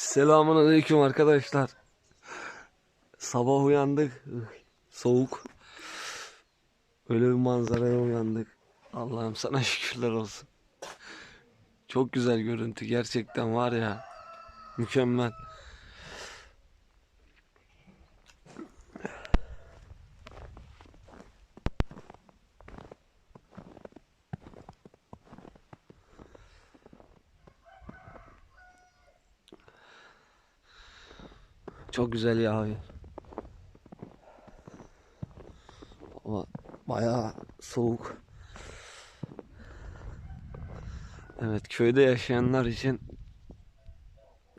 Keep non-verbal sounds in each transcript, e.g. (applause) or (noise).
Selamun aleyküm arkadaşlar. Sabah uyandık. Soğuk. Öyle bir manzaraya uyandık. Allah'ım sana (laughs) şükürler olsun. Çok güzel görüntü gerçekten var ya. Mükemmel. Çok güzel yağıyor. Ama bayağı soğuk. Evet köyde yaşayanlar için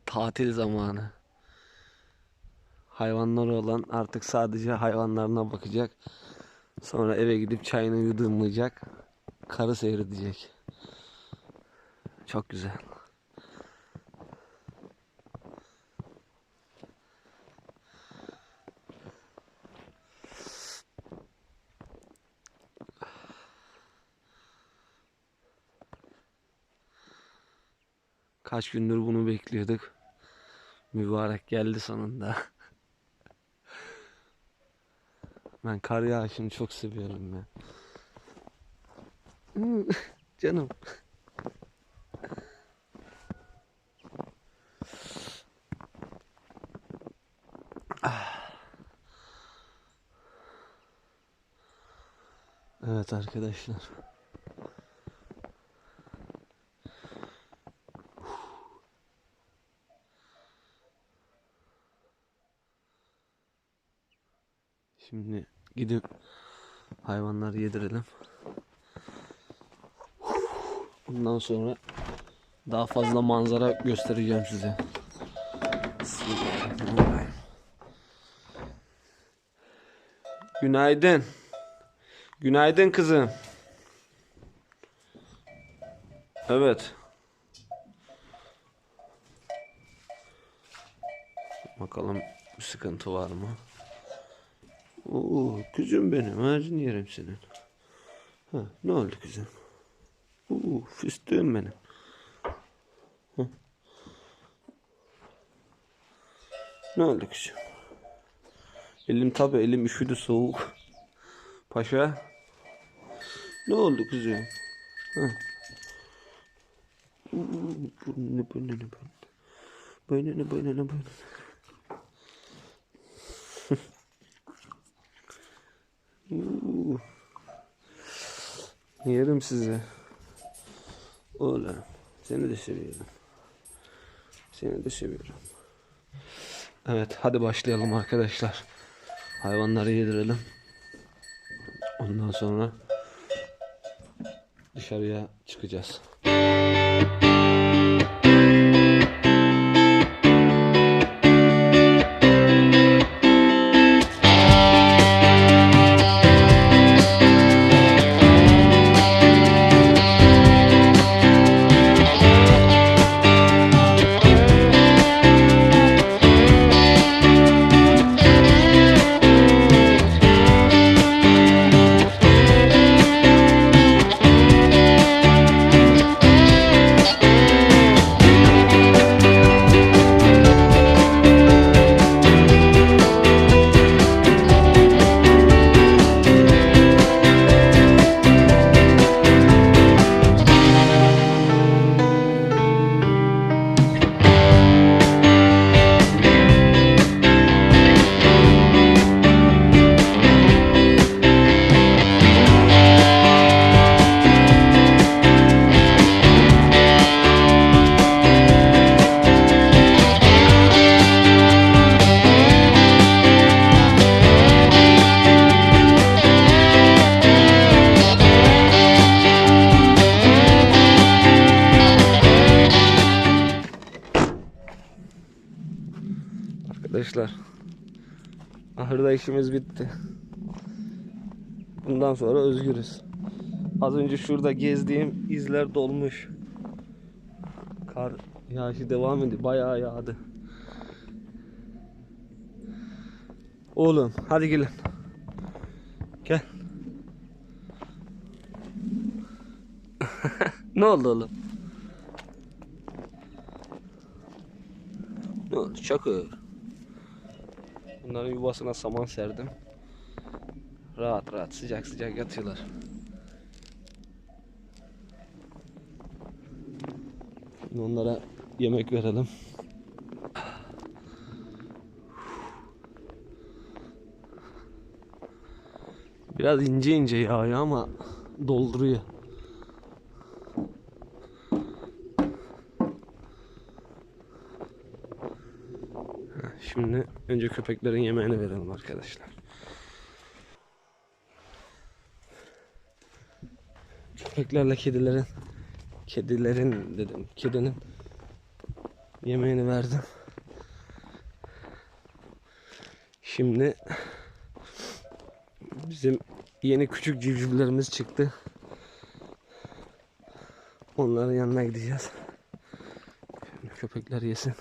tatil zamanı. Hayvanları olan artık sadece hayvanlarına bakacak. Sonra eve gidip çayını yudumlayacak. Karı seyredecek. Çok güzel. Kaç gündür bunu bekliyorduk. Mübarek geldi sonunda. Ben kar yağışını çok seviyorum ya. Canım. Evet arkadaşlar. Şimdi gidip hayvanları yedirelim. Bundan sonra daha fazla manzara göstereceğim size. Günaydın. Günaydın kızım. Evet. Bakalım bir sıkıntı var mı? Oo, kızım benim ağzını yerim senin. Ha, ne oldu kızım? Oo, fıstığım benim. Ha. Ne oldu kızım? Elim tabi elim üşüdü soğuk. Paşa. Ne oldu kızım? Ha. Oo, Burnunu burnunu burnunu. Boynunu boynunu boynunu. Oo. Yerim size. Oğlum. Seni de seviyorum. Seni de seviyorum. Evet hadi başlayalım arkadaşlar. Hayvanları yedirelim. Ondan sonra dışarıya çıkacağız. Arkadaşlar ahırda işimiz bitti. Bundan sonra özgürüz. Az önce şurada gezdiğim izler dolmuş. Kar yağışı devam ediyor. Bayağı yağdı. Oğlum hadi gelin. Gel. (laughs) ne oldu oğlum? Ne oldu Çakır? Bunların yuvasına saman serdim. Rahat rahat sıcak sıcak yatıyorlar. Şimdi onlara yemek verelim. Biraz ince ince yağıyor ama dolduruyor. Şimdi önce köpeklerin yemeğini verelim arkadaşlar. Köpeklerle kedilerin kedilerin dedim kedinin yemeğini verdim. Şimdi bizim yeni küçük civcivlerimiz çıktı. Onların yanına gideceğiz. Şimdi köpekler yesin.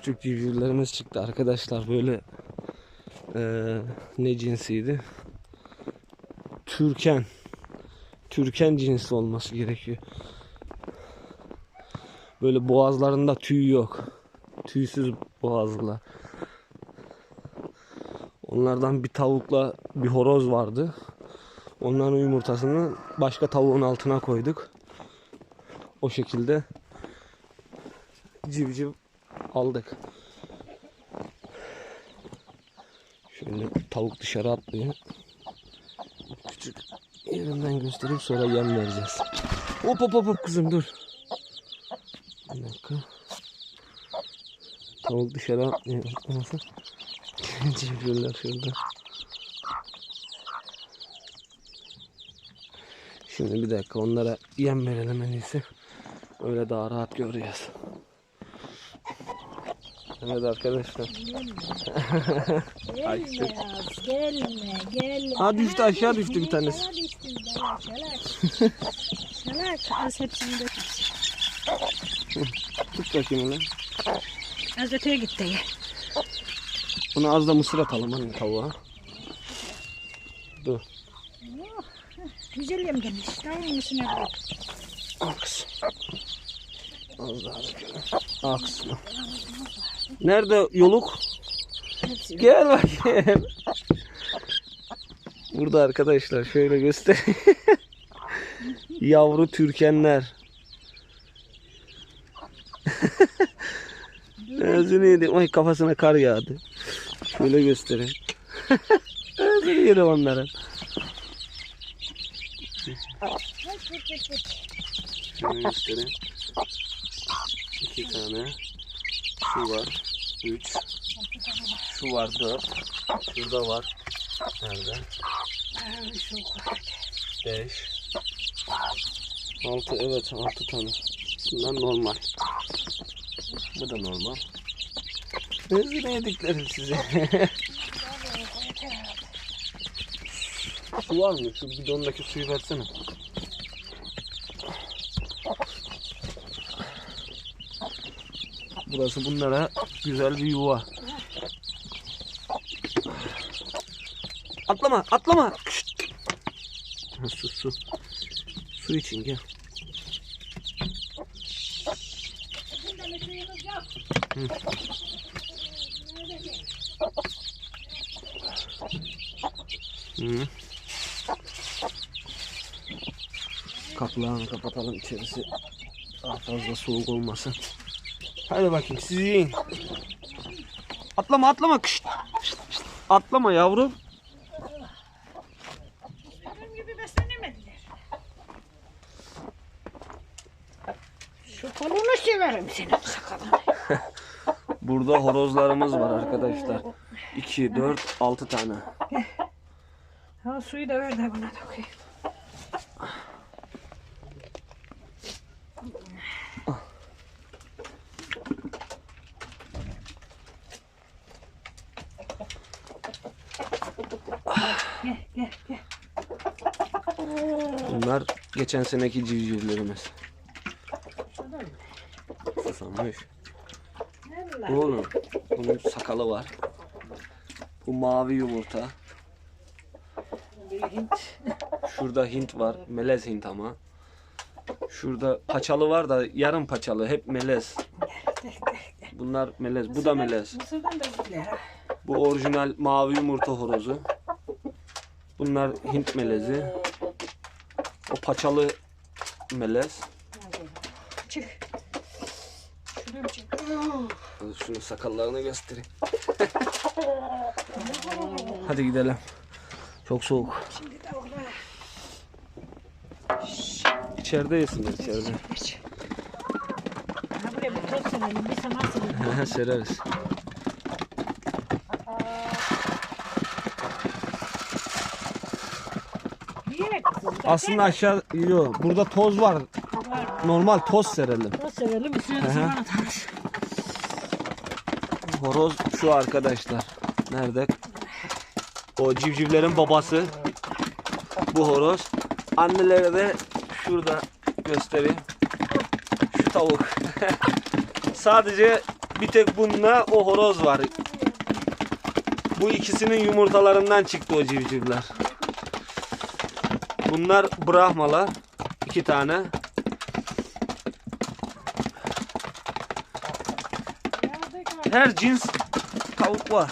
Küçük civcivlerimiz çıktı arkadaşlar böyle eee, ne cinsiydi? Türken. Türken cinsi olması gerekiyor. Böyle boğazlarında tüy yok. Tüysüz boğazlılar. Onlardan bir tavukla bir horoz vardı. Onların yumurtasını başka tavuğun altına koyduk. O şekilde civciv aldık. Şöyle tavuk dışarı atlıyor. Küçük yerinden göstereyim sonra yem vereceğiz. Hop hop hop kızım dur. Bir dakika. Tavuk dışarı atlıyor. Nasıl? (laughs) Civcivler şurada. Şimdi bir dakika onlara yem verelim en iyisi. Öyle daha rahat göreceğiz. Evet arkadaşlar. Ay, Gelme yaz, gelme, gelme. Ha, düştü, aşağı düştü bir tanesi. Aşağı düştü, salak, salak. salak, az hepsini dökün. Tut bakayım lan. Az öteye gitti. Buna az da mısır atalım anne tavuğa. Dur. Güzel yem gelmiş. Tamam mısın abi? Al kızım. Az daha dökelim. Al kızım. Nerede yoluk? Gel bakayım. Burada arkadaşlar şöyle göstereyim. (laughs) Yavru türkenler. (laughs) Ağzını yedim. Ay kafasına kar yağdı. Şöyle göstereyim. (laughs) Ağzını yedim onların. Şöyle göstereyim. İki tane. Şu var. Üç. Şu var dört. Şurada var. Nerede? Beş. Altı evet altı tane. Bunlar normal. Bu da normal. Nezine yediklerim size. Su var mı? Şu bidondaki suyu versene. Burası bunlara güzel bir yuva. Atlama, atlama. Şşt. Su, su. İçin gel. Hı. Kapılarını kapatalım içerisi daha fazla soğuk olmasın. Hadi bakayım siz yiyin. Atlama atlama. Kışt, kışt, kışt. Atlama yavrum. Benim gibi beslenemediler. Şu kolunu severim senin sakalını. (laughs) Burada horozlarımız var arkadaşlar. 2, 4, 6 tane. Ha suyu da ver de bana dokuyayım. Gel gel gel. Bunlar geçen seneki civcivlerimiz. Susamış. Oğlum bunun sakalı var. Bu mavi yumurta. Hint. Şurada Hint var. Melez Hint ama. Şurada paçalı var da yarım paçalı. Hep melez. Bunlar melez. Bu da melez. Bu orijinal mavi yumurta horozu. Bunlar Hint melezi. O paçalı melez. Çık. Çık. Şunu sakallarını göstereyim. (laughs) Hadi gidelim. Çok soğuk. Şimdi tavuklara. İçeride yesinler içeride. Ha buraya bir toz serelim, bir saman serelim. (laughs) Sereriz. Aslında aşağı yok. Burada toz var. Normal toz serelim. Toz serelim, üstüne de saman atarız. Horoz şu arkadaşlar. Nerede? O civcivlerin babası. Bu horoz. Anneleri de şurada göstereyim. Şu tavuk. (laughs) Sadece bir tek bununla o horoz var. Bu ikisinin yumurtalarından çıktı o civcivler. Bunlar Brahmalar. iki tane. Her cins tavuk var.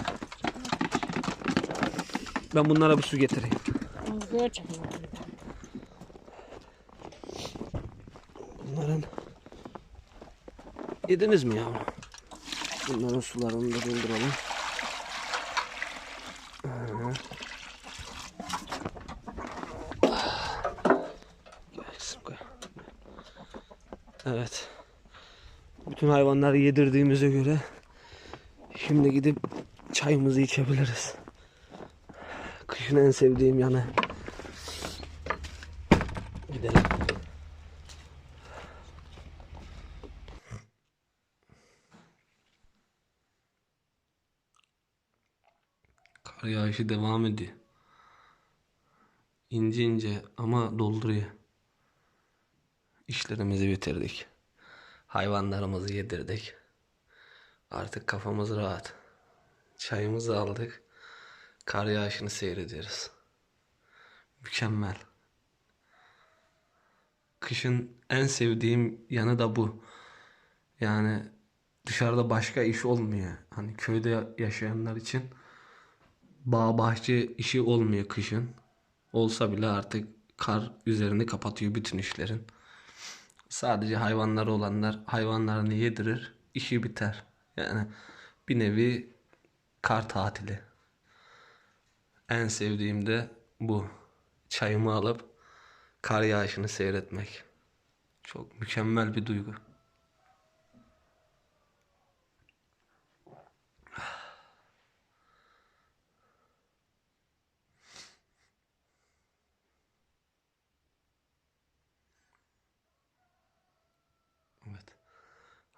Ben bunlara bir su getireyim. Bunların yediniz mi yavrum? Bunların sularını da dolduralım. Aha. Gel kızım, gel. Evet. Bütün hayvanları yedirdiğimize göre şimdi gidip çayımızı içebiliriz. Kışın en sevdiğim yanı. Gidelim. Kar yağışı devam ediyor. İnce ince ama dolduruyor. İşlerimizi bitirdik. Hayvanlarımızı yedirdik. Artık kafamız rahat. Çayımızı aldık. Kar yağışını seyrediyoruz. Mükemmel. Kışın en sevdiğim yanı da bu. Yani dışarıda başka iş olmuyor. Hani köyde yaşayanlar için bağ bahçe işi olmuyor kışın. Olsa bile artık kar üzerini kapatıyor bütün işlerin. Sadece hayvanları olanlar hayvanlarını yedirir, işi biter. Yani bir nevi kar tatili. En sevdiğim de bu. Çayımı alıp kar yağışını seyretmek. Çok mükemmel bir duygu.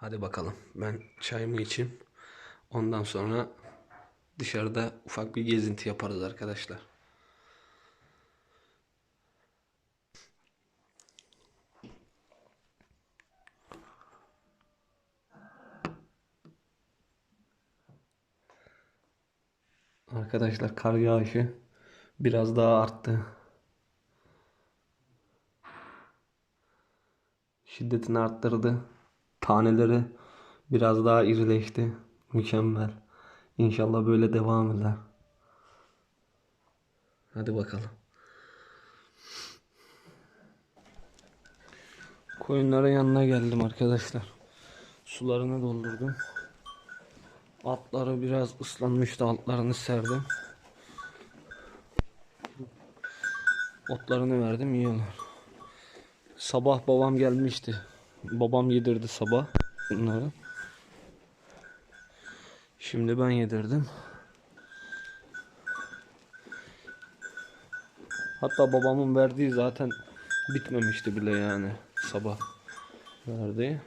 Hadi bakalım. Ben çayımı içeyim. Ondan sonra dışarıda ufak bir gezinti yaparız arkadaşlar. Arkadaşlar kar yağışı biraz daha arttı. Şiddetini arttırdı. Taneleri biraz daha irileşti. Mükemmel. İnşallah böyle devam eder. Hadi bakalım. Koyunların yanına geldim arkadaşlar. Sularını doldurdum. Atları biraz ıslanmıştı. Altlarını serdim. Otlarını verdim yiyorlar. Sabah babam gelmişti. Babam yedirdi sabah bunları. Şimdi ben yedirdim. Hatta babamın verdiği zaten bitmemişti bile yani sabah verdiği.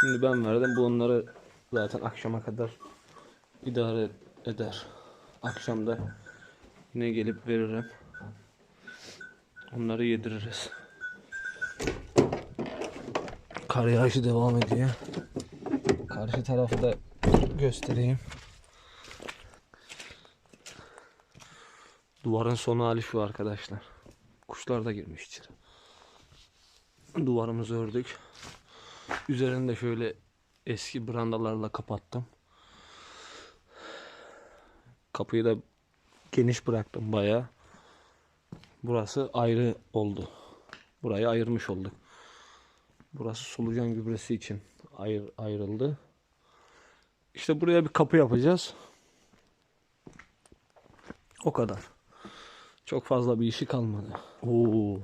Şimdi ben verdim. Bu onları zaten akşama kadar idare eder. Akşamda yine gelip veririm. Onları yediririz. Kar yağışı devam ediyor. Karşı tarafı da göstereyim. Duvarın sonu hali şu arkadaşlar. Kuşlar da girmiş içeri. Duvarımızı ördük. Üzerini de şöyle eski brandalarla kapattım. Kapıyı da geniş bıraktım bayağı. Burası ayrı oldu. Burayı ayırmış olduk. Burası solucan gübresi için ayır, ayrıldı. İşte buraya bir kapı yapacağız. O kadar. Çok fazla bir işi kalmadı. Oo.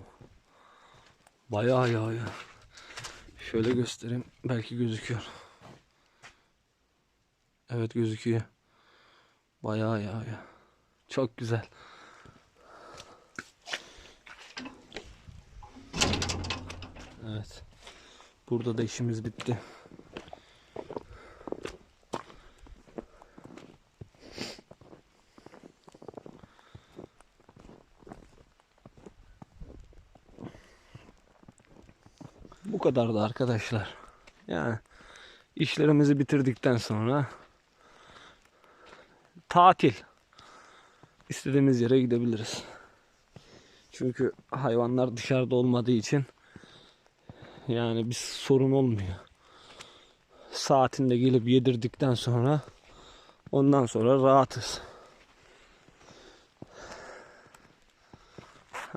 Bayağı yağıyor. Şöyle göstereyim. Belki gözüküyor. Evet gözüküyor. Bayağı yağıyor. Çok güzel. Evet. Burada da işimiz bitti. Bu kadardı arkadaşlar. Yani işlerimizi bitirdikten sonra tatil. İstediğimiz yere gidebiliriz. Çünkü hayvanlar dışarıda olmadığı için yani bir sorun olmuyor. Saatinde gelip yedirdikten sonra ondan sonra rahatız.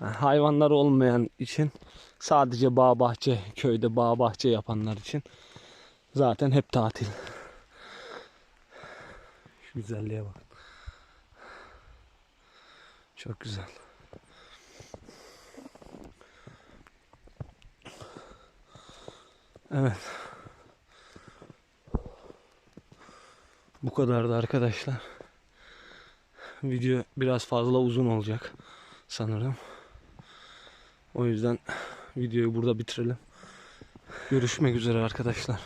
Hayvanlar olmayan için sadece bağ bahçe köyde bağ bahçe yapanlar için zaten hep tatil. Şu güzelliğe bak. Çok güzel. Evet. Bu kadardı arkadaşlar. Video biraz fazla uzun olacak sanırım. O yüzden videoyu burada bitirelim. Görüşmek üzere arkadaşlar.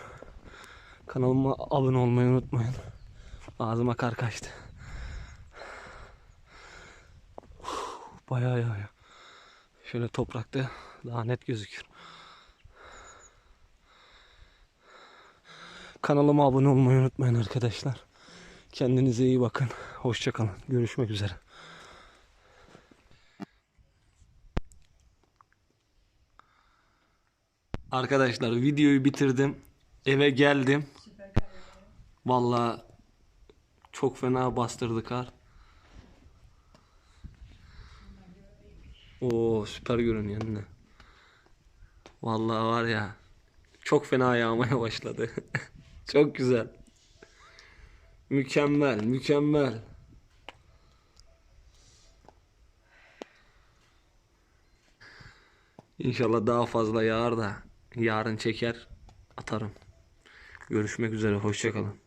Kanalıma abone olmayı unutmayın. Ağzıma kar kaçtı. Bayağı yağıyor. Şöyle toprakta daha net gözüküyor. Kanalıma abone olmayı unutmayın arkadaşlar. Kendinize iyi bakın. Hoşçakalın. Görüşmek üzere. Arkadaşlar videoyu bitirdim. Eve geldim. Vallahi çok fena bastırdı kar. Oo süper görünüyor anne. Vallahi var ya çok fena yağmaya başladı. (laughs) çok güzel. Mükemmel, mükemmel. İnşallah daha fazla yağar da yarın çeker atarım. Görüşmek üzere hoşçakalın.